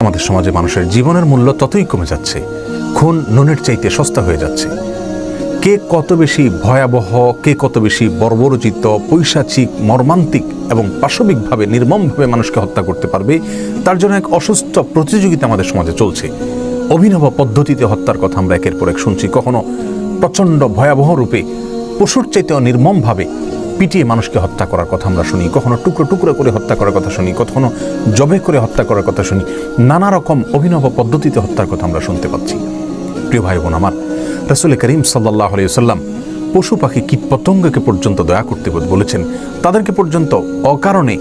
আমাদের সমাজে মানুষের জীবনের মূল্য ততই কমে যাচ্ছে। খুন নুনের চাইতে সস্তা হয়ে যাচ্ছে। কে কত বেশি ভয়াবহ, কে কত বেশি বর্বরচিত, পৈশাচিক, মর্মান্তিক এবং পাশবিকভাবে নির্মমভাবে মানুষকে হত্যা করতে পারবে, তার জন্য এক অসুস্থ প্রতিযোগিতা আমাদের সমাজে চলছে। অভিনব পদ্ধতিতে হত্যার কথা আমরা একের পর এক শুনছি। কখনো প্রচণ্ড ভয়াবহ রূপে, পশুর চাইতেও নির্মমভাবে পিটিয়ে মানুষকে হত্যা করার কথা আমরা শুনি, কখনো টুকরো টুকরো করে হত্যা করার কথা শুনি, কখনো জবে করে হত্যা করার কথা শুনি, নানা রকম অভিনব পদ্ধতিতে হত্যার কথা আমরা শুনতে পাচ্ছি। প্রিয় ভাই বোন আমার, রসুল করিম সাল্লাহ সাল্লাম পশু পাখি কীট পতঙ্গকে পর্যন্ত দয়া করতে বলেছেন, তাদেরকে পর্যন্ত অকারণে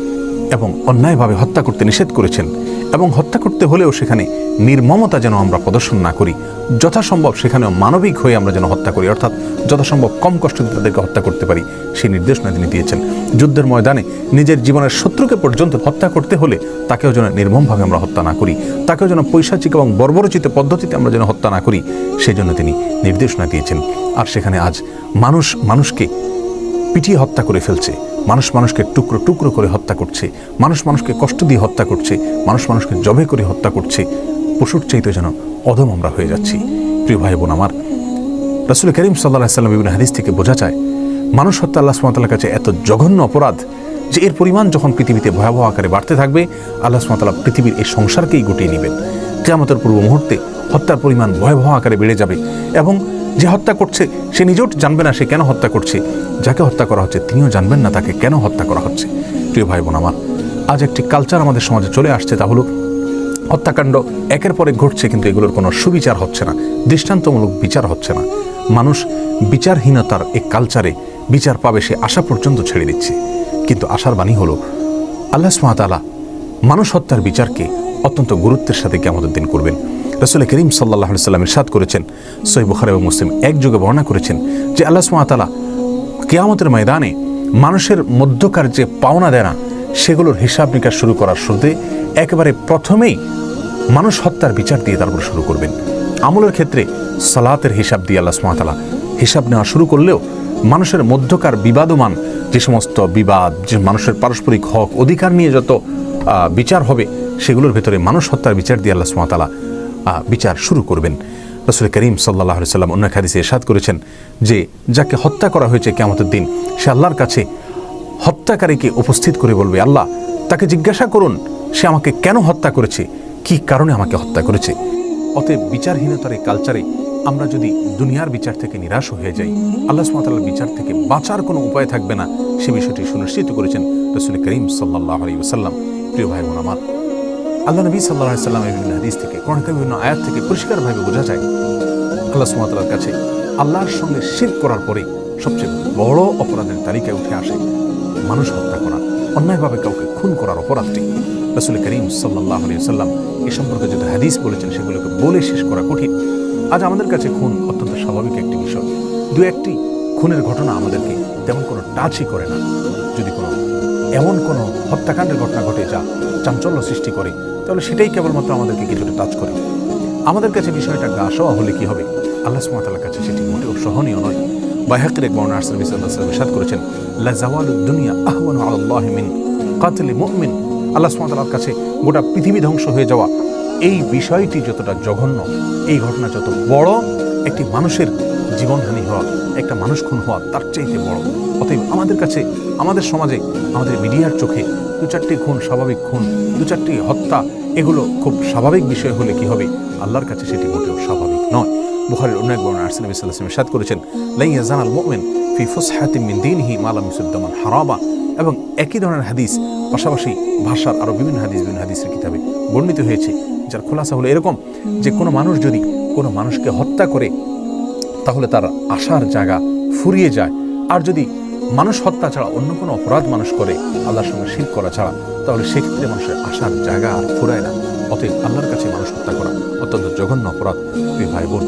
এবং অন্যায়ভাবে হত্যা করতে নিষেধ করেছেন। এবং হত্যা করতে হলেও সেখানে নির্মমতা যেন আমরা প্রদর্শন না করি, যথাসম্ভব সেখানেও মানবিক হয়ে আমরা যেন হত্যা করি, অর্থাৎ যথাসম্ভব কম কষ্ট দিয়ে তাদেরকে হত্যা করতে পারি, সেই নির্দেশনা তিনি দিয়েছেন। যুদ্ধের ময়দানে নিজের জীবনের শত্রুকে পর্যন্ত হত্যা করতে হলে তাকেও যেন নির্মমভাবে আমরা হত্যা না করি, তাকেও যেন পৈশাচিক এবং বর্বরচিত পদ্ধতিতে আমরা যেন হত্যা না করি সেই জন্য তিনি নির্দেশনা দিয়েছেন। আর সেখানে আজ মানুষ মানুষকে পিটিয়ে হত্যা করে ফেলছে। মানুষ মানুষকে টুকরো টুকরো করে হত্যা করছে। মানুষ মানুষকে কষ্ট দিয়ে হত্যা করছে। মানুষ মানুষকে জবে করে হত্যা করছে। পশুর চাইতে যেন অধম আমরা হয়ে যাচ্ছি। প্রিয় ভাই বোন আমার, রাসুল করিম সাল্লাহ সাল্লাম বিভিন্ন হাদিস থেকে বোঝা যায়, মানুষ হত্যা আল্লাহ সুমতাল্লার কাছে এত জঘন্য অপরাধ যে এর পরিমাণ যখন পৃথিবীতে ভয়াবহ আকারে বাড়তে থাকবে, আল্লাহ সুমতাল্লাহ পৃথিবীর এই সংসারকেই গুটিয়ে নেবেন। কেয়ামতের পূর্ব মুহূর্তে হত্যার পরিমাণ ভয়াবহ আকারে বেড়ে যাবে এবং যে হত্যা করছে, সে নিজেও জানবে না সে কেন হত্যা করছে। যাকে হত্যা করা হচ্ছে, তিনিও জানবেন না তাকে কেন হত্যা করা হচ্ছে। প্রিয় ভাই বোন আমার, আজ একটি কালচার আমাদের সমাজে চলে আসছে, তা হলো হত্যাকাণ্ড। একের পরে ঘটছে, কিন্তু এগুলোর কোনো সুবিচার হচ্ছে না, দৃষ্টান্তমূলক বিচার হচ্ছে না। মানুষ বিচারহীনতার এই কালচারে বিচার পাবে সে আশা পর্যন্ত ছেড়ে দিচ্ছে। কিন্তু আশার বাণী হলো, আল্লাহ সুমাতালা মানুষ হত্যার বিচারকে অত্যন্ত গুরুত্বের সাথে কেমতের দিন করবেন। রসুল করিম সাল্লাহ সাল্লাম ইরশাদ করেছেন সই বুখার এবং মুসলিম একযোগে বর্ণনা করেছেন যে আল্লাহ সুমাতালা কেয়ামতের ময়দানে মানুষের মধ্যকার যে পাওনা দেনা, সেগুলোর হিসাব নিকাশ শুরু করার শুরুতে একেবারে প্রথমেই মানুষ হত্যার বিচার দিয়ে তারপর শুরু করবেন। আমলের ক্ষেত্রে সালাতের হিসাব দিয়ে আল্লাহ সুমাতালা হিসাব নেওয়া শুরু করলেও মানুষের মধ্যকার বিবাদমান যে সমস্ত বিবাদ, যে মানুষের পারস্পরিক হক অধিকার নিয়ে যত বিচার হবে, সেগুলোর ভেতরে মানুষ হত্যার বিচার দিয়ে আল্লাহ সুমাতালা বিচার শুরু করবেন। রসুল করিম সাল্লাহ সাল্লাম অন্য হাদিসে এরশাদ করেছেন যে, যাকে হত্যা করা হয়েছে কেমতের দিন, সে আল্লাহর কাছে হত্যাকারীকে উপস্থিত করে বলবে, আল্লাহ, তাকে জিজ্ঞাসা করুন, সে আমাকে কেন হত্যা করেছে? কি কারণে আমাকে হত্যা করেছে? অতএব বিচারহীনতার এই কালচারে আমরা যদি দুনিয়ার বিচার থেকে নিরাশ হয়ে যাই, আল্লাহ সুমাতাল্লার বিচার থেকে বাঁচার কোনো উপায় থাকবে না, সে বিষয়টি সুনিশ্চিত করেছেন রসুল করিম সাল্লাহ আলী ওসাল্লাম প্রিয় ভাই বোন আমার আল্লাহ নবী সাল্লাহ সাল্লামের বিভিন্ন হাদিস থেকে কোরআনকার বিভিন্ন আয়াত থেকে পরিষ্কারভাবে বোঝা যায়, আল্লাহ সুমাতার কাছে আল্লাহর সঙ্গে শির করার পরে সবচেয়ে বড় অপরাধের তালিকায় উঠে আসে মানুষ হত্যা করা, অন্যায়ভাবে কাউকে খুন করার অপরাধটি। রসুল করিম সাল্লাহ আলী সাল্লাম এ সম্পর্কে যত হাদিস বলেছেন সেগুলোকে বলে শেষ করা কঠিন। আজ আমাদের কাছে খুন অত্যন্ত স্বাভাবিক একটি বিষয়। দু একটি খুনের ঘটনা আমাদেরকে তেমন কোনো টাচই করে না। যদি কোনো এমন কোনো হত্যাকাণ্ডের ঘটনা ঘটে যা চাঞ্চল্য সৃষ্টি করে, তাহলে সেটাই কেবলমাত্র আমাদেরকে কিছুটা টাচ করে। আমাদের কাছে বিষয়টা গা সওয়া হলে কি হবে? আল্লাহ সুমাতার কাছে সেটি মোটেও সহনীয় নয়। বাইহাকের এক বর্ণার সার্ভিস আল্লাহ ইরশাদ করেছেন, লা জাওয়ালুদ দুনিয়া আহওয়ানু আলাল্লাহ মিন কাতলি মুমিন। আল্লাহ সুমাতার কাছে গোটা পৃথিবী ধ্বংস হয়ে যাওয়া এই বিষয়টি যতটা জঘন্য, এই ঘটনা যত বড়, একটি মানুষের জীবনহানি হওয়া, একটা মানুষ খুন হওয়া তার চাইতে বড়। অতএব আমাদের কাছে, আমাদের সমাজে, আমাদের মিডিয়ার চোখে দু চারটি খুন স্বাভাবিক খুন, দু চারটি হত্যা, এগুলো খুব স্বাভাবিক বিষয় হলে কি হবে? আল্লাহর কাছে সেটি মোটেও স্বাভাবিক নয়। বুখারের অন্য এক বর্ণনা আরসালাম ইসলাম সাদ করেছেন, লাইয়া জানাল মুমিন ফি ফুসহাতিম মিন দীনহি মালাম ইসুদ্দামান হারাবা এবং একই ধরনের হাদিস, পাশাপাশি ভাষার আরও বিভিন্ন হাদিস, বিভিন্ন হাদিসের কিতাবে বর্ণিত হয়েছে, যার খোলাসা হলো এরকম যে কোনো মানুষ যদি কোনো মানুষকে হত্যা করে তাহলে তার আশার জায়গা ফুরিয়ে যায়। আর যদি মানুষ হত্যা ছাড়া অন্য কোনো অপরাধ মানুষ করে, আল্লাহর সঙ্গে শির করা ছাড়া, তাহলে সেক্ষেত্রে মানুষের আশার জায়গা আর ফুরায় না। অতএব আল্লাহর কাছে মানুষ হত্যা করা অত্যন্ত জঘন্য অপরাধ, প্রিয় ভাই বোন।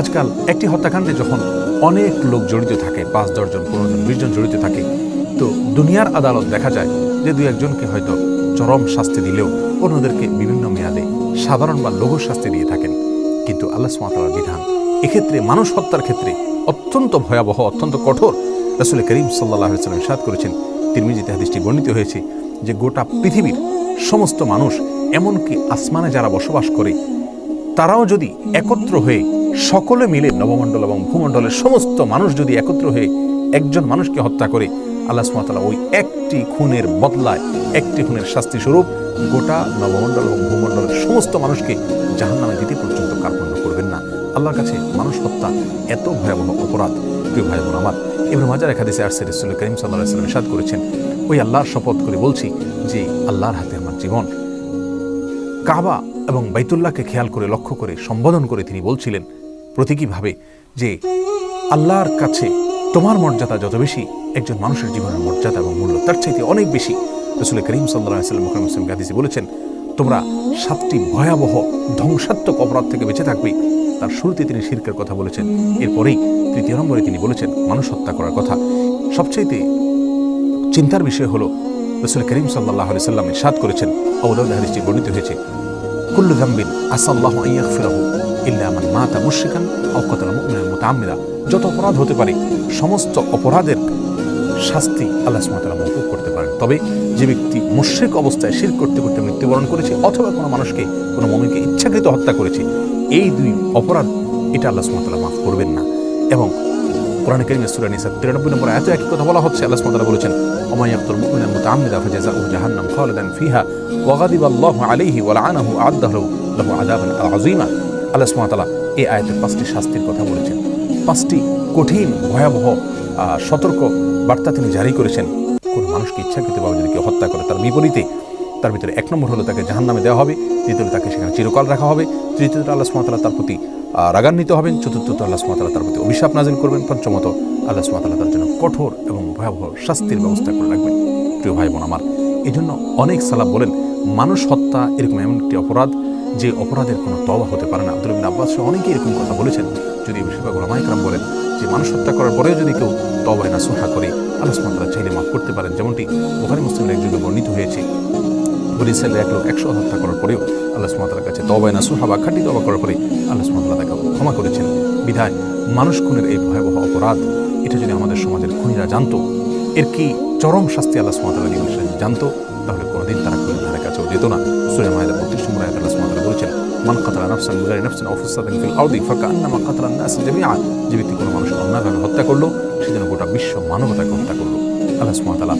আজকাল একটি হত্যাকাণ্ডে যখন অনেক লোক জড়িত থাকে, পাঁচ দশজন পনেরো জন, বিশ জন জড়িত থাকে, তো দুনিয়ার আদালত দেখা যায় যে দু একজনকে হয়তো চরম শাস্তি দিলেও অন্যদেরকে বিভিন্ন মেয়াদে সাধারণ বা লঘু শাস্তি দিয়ে থাকেন। কিন্তু আল্লাহ সুমাতার বিধান এক্ষেত্রে মানুষ হত্যার ক্ষেত্রে অত্যন্ত ভয়াবহ, অত্যন্ত কঠোর রসুল করিম সাল্লাহ সাল্লাম সাদ করেছেন। তিরমিজিতে হাদিসটি বর্ণিত হয়েছে যে গোটা পৃথিবীর সমস্ত মানুষ, এমনকি আসমানে যারা বসবাস করে, তারাও যদি একত্র হয়ে সকলে মিলে নবমণ্ডল এবং ভূমণ্ডলের সমস্ত মানুষ যদি একত্র হয়ে একজন মানুষকে হত্যা করে, আল্লাহ সুমাতালা ওই একটি খুনের বদলায়, একটি খুনের শাস্তি স্বরূপ গোটা নবমণ্ডল এবং ভূমণ্ডলের সমস্ত মানুষকে জাহান্নামে দিতে পর্যন্ত কার্পণ্য করবেন না। আল্লাহর কাছে মানুষ হত্যা, এত ভয়াবহ অপরাধ। প্রিয় ভাই বোন আমার এবার মাজার একাদিসে আর রসুল করিম সাল্লাহ ইসাদ করেছেন, ওই আল্লাহর শপথ করে বলছি যে, আল্লাহর হাতে আমার জীবন। কাবা এবং বাইতুল্লাহকে খেয়াল করে, লক্ষ্য করে, সম্বোধন করে তিনি বলছিলেন প্রতীকীভাবে যে, আল্লাহর কাছে তোমার মর্যাদা যত বেশি, একজন মানুষের জীবনের মর্যাদা এবং মূল্য তার চাইতে অনেক বেশি। রসুল করিম সাল্লাহ সাল্লাম মকরম ইসলাম গাদিসি বলেছেন, তোমরা সাতটি ভয়াবহ, ধ্বংসাত্মক অপরাধ থেকে বেঁচে থাকবে। তার শুরুতে তিনি শিরকের কথা বলেছেন। এরপরেই তৃতীয় নম্বরে তিনি বলেছেন, মানুষ হত্যা করার কথা। সবচাইতে চিন্তার বিষয় হলো, রসুল করিম সাল্লাহ আলি সাল্লাম ইরশাদ করেছেন হাদিসটি বর্ণিত হয়েছে, কুল্লু জাম্বিন আসাল্লাহ ইয়াগফিরাহু ইল্লা মান মাতা মুশরিকান আও কাতালা মুমিনান যত অপরাধ হতে পারে, সমস্ত অপরাধের শাস্তি আল্লাহ ওয়া তাআলা করতে পারেন। তবে যে ব্যক্তি মুশরিক অবস্থায় শিরক করতে করতে মৃত্যুবরণ করেছে অথবা কোনো মানুষকে, কোনো মুমিনকে ইচ্ছাকৃত হত্যা করেছে, এই দুই অপরাধ, এটা আল্লাহ তাআলা মাফ করবেন না। এবং কোরআন করিম সূরা নিসা 93 নম্বর আয়াতে একই কথা বলা হচ্ছে। আল্লাহ সুবহানাহু ওয়া তাআলা বলেছেন, ওমা ইয়াকতুল মুমিনা মুতাআম্মিদা ফাজাযাউহু জাহান্নাম খালিদান ফিহা ওয়া গাদিবা আল্লাহু আলাইহি ওয়া লাআনাহু আ'আদ্দাহু লাহু আযীমা আল্লাহ তাআলা এই আয়াতে পাঁচটি শাস্তির কথা বলেছেন। পাঁচটি কঠিন, ভয়াবহ সতর্ক বার্তা তিনি জারি করেছেন। কোন মানুষকে ইচ্ছাকৃতভাবে যদি কেউ হত্যা করে, তার বিপরীতে তার ভিতরে এক নম্বর হলো তাকে জাহান্নামে দেওয়া হবে, দ্বিতীয়ত তাকে সেখানে চিরকাল রাখা হবে, তৃতীয়ত আল্লাহ সুমাতালা তার প্রতি রাগান্বিত হবেন, চতুর্থত আল্লাহ সুমাতালা তার প্রতি অভিশাপ নাজিল করবেন, পঞ্চমত আল্লাহ সুমাতালা তার জন্য কঠোর এবং ভয়াবহ শাস্তির ব্যবস্থা করে রাখবেন। প্রিয় ভাই বোন আমার এই জন্য অনেক সালাব বলেন, মানুষ হত্যা এরকম এমন একটি অপরাধ যে অপরাধের কোনো তবা হতে পারে না। আব্দুল বিন আব্বাস সহ অনেকেই এরকম কথা বলেছেন। যদি বেশিরভাগ ওলামাইকরাম বলেন যে মানুষ হত্যা করার পরেও যদি কেউ তবায় না সুহা করে, আল্লাহ সুমাতালা চাইলে মাফ করতে পারেন। যেমনটি বোখারি মুসলিমের একযোগে বর্ণিত হয়েছে। ইসরায়েলের এক লোক একশো হত্যা করার পরেও আল্লাহ সুমাতার কাছে তবায় না সুহাবা খাটি তবা করার পরে আল্লাহ সুমাতালা তাকে ক্ষমা করেছেন। বিধায় মানুষ খুনের এই ভয়াবহ অপরাধ, এটা যদি আমাদের সমাজের খুনিরা জানতো, এর কি চরম শাস্তি আল্লাহ সুমাতালা দিবেন জানতো? তাহলে কোনোদিন তারা খুনের ধারে কাছেও যেত না। সুরে মায়ের বত্রিশ আয়াত আল্লাহ মান কাতালা নাফসান বিগারি নাফসান অফিসাদিন ফিল আউদি ফাঁকা আন্নামা কাতালা নাস জামিআ যে ব্যক্তি কোনো মানুষকে হত্যা করল। সে যেন গোটা বিশ্ব মানবতাকে হত্যা করল। আল্লাহ সুমাতালা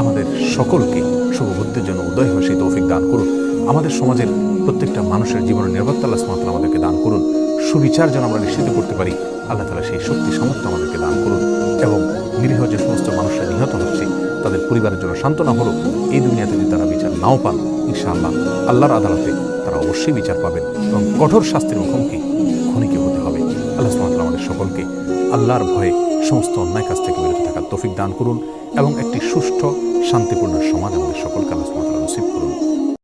আমাদের সকলকে শুভবুদ্ধির জন্য উদয় হয় সেই তৌফিক দান করুন। আমাদের সমাজের প্রত্যেকটা মানুষের জীবনের নিরাপত্তা আল্লাহ সুমাতালা আমাদেরকে দান করুন। সুবিচার যেন আমরা নিশ্চিত করতে পারি, আল্লাহ তালা সেই শক্তি সামর্থ্য আমাদেরকে দান করুন এবং নিরীহ যে সমস্ত মানুষরা নিহত হচ্ছে, তাদের পরিবারের জন্য সান্ত্বনা হলো, এই দুনিয়াতে যদি তারা বিচার নাও পান, ইনশাআল্লাহ আল্লাহর আদালতে অবশ্যই বিচার পাবেন এবং কঠোর শাস্তির মুখোমুখি খনিকে হতে হবে। আল্লাহ সুমাতালা আমাদের সকলকে আল্লাহর ভয়ে সমস্ত অন্যায় কাছ থেকে বিরত থাকার তফিক দান করুন এবং একটি সুষ্ঠু, শান্তিপূর্ণ সমাজ আমাদের সকলকে